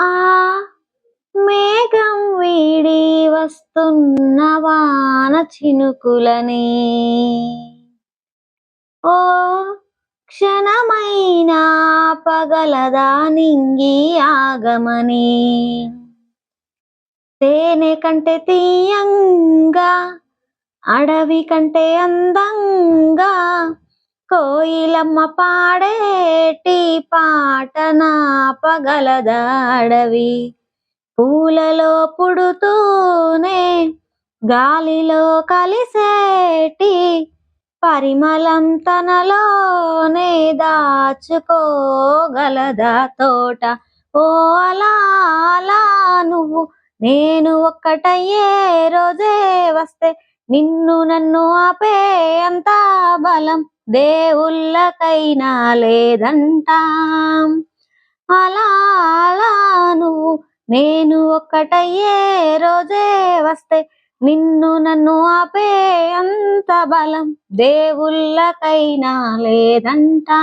ఆ మేఘం వీడి వస్తున్న వాన చినుకులని. ఓ క్షణమైన పగలదా నింగి ఆగమని. తేనె కంటే తీయంగా అడవి కంటే అందంగా కోయిలమ్మ పాడేటి పాట నా అడవి పూలలో పుడుతూనే గాలిలో కలిసేటి పరిమళం తనలోనే దాచుకోగలదా తోట. ఓ అలా అలా నువ్వు నేను ఒక్కటయ్యే రోజే వస్తే నిన్ను నన్ను ఆపే అంత బలం. దేవుళ్ళకైనా లేదంటాం. అలా అలా నువ్వు నేను ఒక్కటయ్యే రోజే వస్తే నిన్ను నన్ను ఆపే అంత బలం దేవుళ్ళకైనా లేదంటా